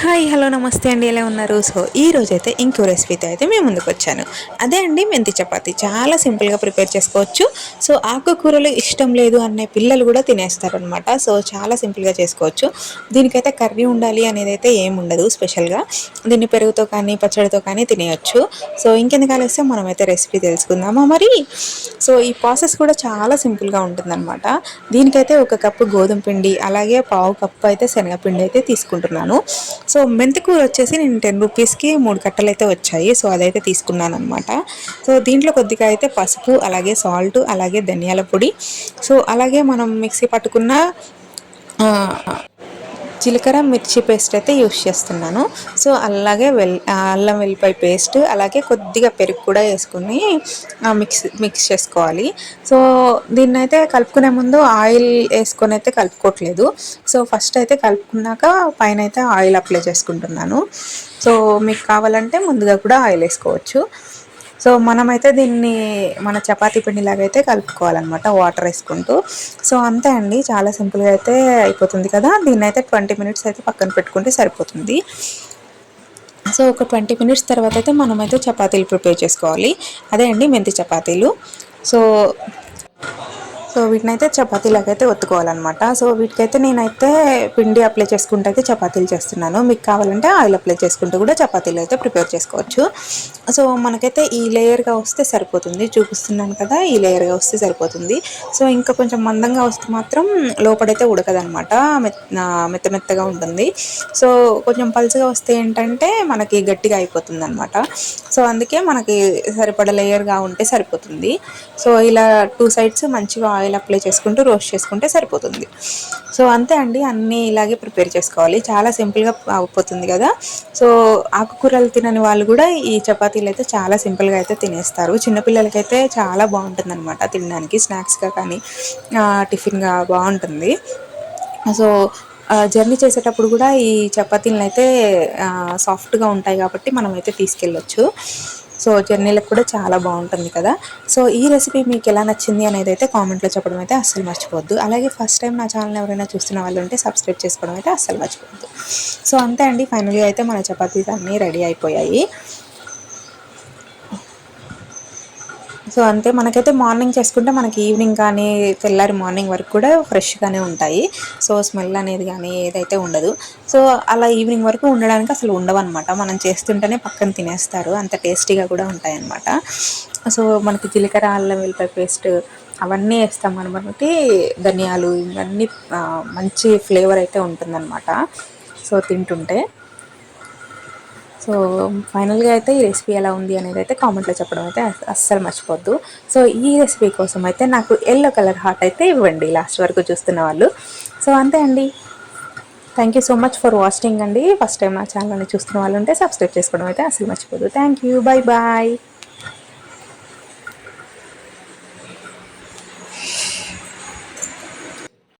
Hi hello నమస్తే అండి. ఎలా ఉన్నారు? సో ఈ రోజు అయితే ఇంకో రెసిపీతో అయితే మేము ముందుకు వచ్చాను. అదే అండి మెంతి చపాతి. చాలా సింపుల్గా ప్రిపేర్ చేసుకోవచ్చు. సో ఆకుకూరలు ఇష్టం లేదు అనే పిల్లలు కూడా తినేస్తారనమాట సో చాలా సింపుల్గా చేసుకోవచ్చు. దీనికైతే కర్రీ ఉండాలి అనేది అయితే ఏముండదు స్పెషల్గా. దీన్ని పెరుగుతో కానీ పచ్చడితో కానీ తినేయచ్చు. సో ఇంకెందుకు ఆలస్యం? మనమైతే రెసిపీ తెలుసుకుందామా మరి? సో ఈ ప్రాసెస్ కూడా చాలా సింపుల్గా ఉంటుందన్నమాట. దీనికైతే ఒక కప్పు గోధుమ పిండి అలాగే పావు కప్పు అయితే శనగపిండి అయితే తీసుకుంటున్నాను. సో మెంతికూర వచ్చేసి నేను టెన్ రూపీస్కి మూడు కట్టలు అయితే వచ్చాయి. సో అదైతే తీసుకున్నాను అనమాట సో దీంట్లో కొద్దిగా అయితే పసుపు అలాగే సాల్ట్ అలాగే ధనియాల పొడి. సో అలాగే మనం మిక్సీ పట్టుకున్న జీలకర్ర మిర్చి పేస్ట్ అయితే యూస్ చేస్తున్నాను. సో అలాగే వెల్ అల్లం వెల్లిపాయ పేస్ట్ అలాగే కొద్దిగా పెరుగు కూడా వేసుకుని మిక్స్ మిక్స్ చేసుకోవాలి. సో దీన్ని అయితే కలుపుకునే ముందు ఆయిల్ వేసుకొని అయితే కలుపుకోవట్లేదు. సో ఫస్ట్ అయితే కలుపుకున్నాక పైన అయితే ఆయిల్ అప్లై చేసుకుంటున్నాను. సో మీకు కావాలంటే ముందుగా కూడా ఆయిల్ వేసుకోవచ్చు. సో మనమైతే దీన్ని మన చపాతీ పిండిలాగా అయితే కలుపుకోవాలన్నమాట వాటర్ వేసుకుంటూ. సో అంతే అండి చాలా సింపుల్గా అయితే అయిపోతుంది కదా. దీన్ని అయితే ట్వంటీ మినిట్స్ అయితే పక్కన పెట్టుకుంటే సరిపోతుంది. సో ఒక ట్వంటీ మినిట్స్ తర్వాత అయితే మనమైతే చపాతీలు ప్రిపేర్ చేసుకోవాలి. అదే అండి మెంతి చపాతీలు. సో సో వీటిని అయితే చపాతీలాగా అయితే ఒత్తుకోవాలన్నమాట. సో వీటికైతే నేనైతే పిండి అప్లై చేసుకుంటూ అయితే చపాతీలు చేస్తున్నాను. మీకు కావాలంటే ఆయిల్ అప్లై చేసుకుంటూ కూడా చపాతీలు అయితే ప్రిపేర్ చేసుకోవచ్చు. సో మనకైతే ఈ లేయర్గా వస్తే సరిపోతుంది. చూపిస్తున్నాను కదా ఈ లేయర్గా వస్తే సరిపోతుంది. సో ఇంకా కొంచెం మందంగా వస్తే మాత్రం లోపడైతే ఉడకదనమాట మెత్త మెత్తగా ఉంటుంది. సో కొంచెం పలుచగా వస్తే ఏంటంటే మనకి గట్టిగా అయిపోతుంది అనమాట సో అందుకే మనకి సరిపడ లేయర్గా ఉంటే సరిపోతుంది. సో ఇలా టూ సైడ్స్ మంచిగా ఆయిల్ అప్లై చేసుకుంటూ రోస్ట్ చేసుకుంటే సరిపోతుంది. సో అంతే అండి. అన్నీ ఇలాగే ప్రిపేర్ చేసుకోవాలి. చాలా సింపుల్గా అయిపోతుంది కదా. సో ఆకుకూరలు తినని వాళ్ళు కూడా ఈ చపాతీలు అయితే చాలా సింపుల్గా అయితే తినేస్తారు. చిన్నపిల్లలకైతే చాలా బాగుంటుంది అనమాట తినడానికి. స్నాక్స్గా కానీ టిఫిన్గా బాగుంటుంది. సో జర్నీ చేసేటప్పుడు కూడా ఈ చపాతీలను అయితే సాఫ్ట్గా ఉంటాయి కాబట్టి మనం అయితే తీసుకెళ్ళొచ్చు. సో జర్నీలకు కూడా చాలా బాగుంటుంది కదా. సో ఈ రెసిపీ మీకు ఎలా నచ్చింది అనేది అయితే కామెంట్లో చెప్పడం అయితే అస్సలు మర్చిపోవద్దు. అలాగే ఫస్ట్ టైం నా ఛానల్ ఎవరైనా చూస్తున్న వాళ్ళు ఉంటే సబ్స్క్రైబ్ చేసుకోవడం అయితే అస్సలు మర్చిపోవద్దు. సో అంతే అండి. ఫైనల్గా అయితే మన చపాతీస్ అన్నీ రెడీ అయిపోయాయి. సో అంతే మనకైతే మార్నింగ్ చేసుకుంటే మనకి ఈవినింగ్ కానీ తెల్లారి మార్నింగ్ వరకు కూడా ఫ్రెష్గానే ఉంటాయి. సో స్మెల్ అనేది కానీ ఏదైతే ఉండదు. సో అలా ఈవినింగ్ వరకు ఉండడానికి అసలు ఉండవన్నమాట. మనం చేస్తుంటేనే పక్కన తినేస్తారు. అంత టేస్టీగా కూడా ఉంటాయన్నమాట. సో మనకి జీలకర్ర అల్లం వెల్లిపాయ పేస్ట్ అవన్నీ వేస్తాం అనబట్టి ధనియాలు ఇవన్నీ మంచి ఫ్లేవర్ అయితే ఉంటుందన్నమాట. సో తింటుంటే. సో ఫైనల్గా అయితే ఈ రెసిపీ ఎలా ఉంది అనేది అయితే కామెంట్లో చెప్పడం అయితే అస్సలు మర్చిపోద్దు. సో ఈ రెసిపీ కోసం అయితే నాకు ఎల్లో కలర్ హార్ట్ అయితే ఇవ్వండి లాస్ట్ వరకు చూస్తున్న వాళ్ళు. సో అంతే అండి. Thank you so much for watching అండి. ఫస్ట్ టైం నా ఛానల్ని చూస్తున్న వాళ్ళు ఉంటే సబ్స్క్రైబ్ చేసుకోవడం అయితే అసలు మర్చిపోదు థ్యాంక్ యూ బాయ్ బాయ్